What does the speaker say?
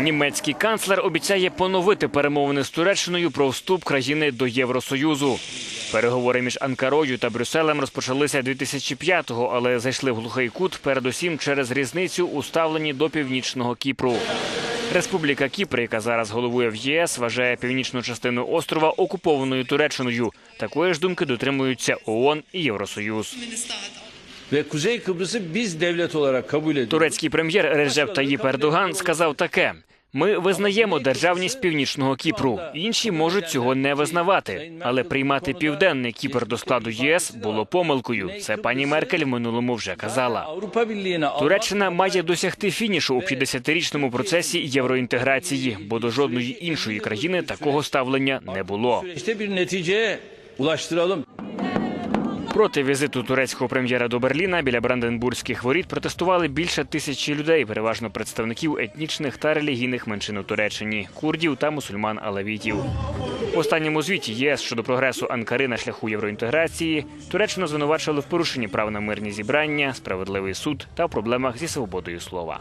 Німецький канцлер обіцяє поновити перемовини з Туреччиною про вступ країни до Євросоюзу. Переговори між Анкарою та Брюсселем розпочалися 2005-го, але зайшли в глухий кут передусім через різницю у ставленні до північного Кіпру. Республіка Кіпр, яка зараз головує в ЄС, вважає pівнічну частину острова окупованою Туреччиною. Такої ж думки дотримуються ООН і Євросоюз. Ve Kuzey Kıbrıs'ı biz. Турецький прем'єр Реджеп Таїп Ердоган сказав таке: ми визнаємо державність північного Кіпру. Інші можуть цього не визнавати, але приймати південний Кіпр до складу єС було помилкою. Це пані Меркель в минулому вже казала. Туреччина має досягти фінішу у 50-річному процесі євроінтеграції, бо до жодної іншої країни такого ставлення не було. Проти візиту турецького прем'єра до Берліна біля Бранденбурзьких воріт протестували більше тисячі людей, переважно представників етнічних та релігійних меншин у Туреччині курдів та мусульман алавітів. В останньому звіті ЄС щодо прогресу Анкари на шляху євроінтеграції Туреччину звинувачили в порушенні прав на мирні зібрання, справедливий суд та в проблемах зі свободою слова.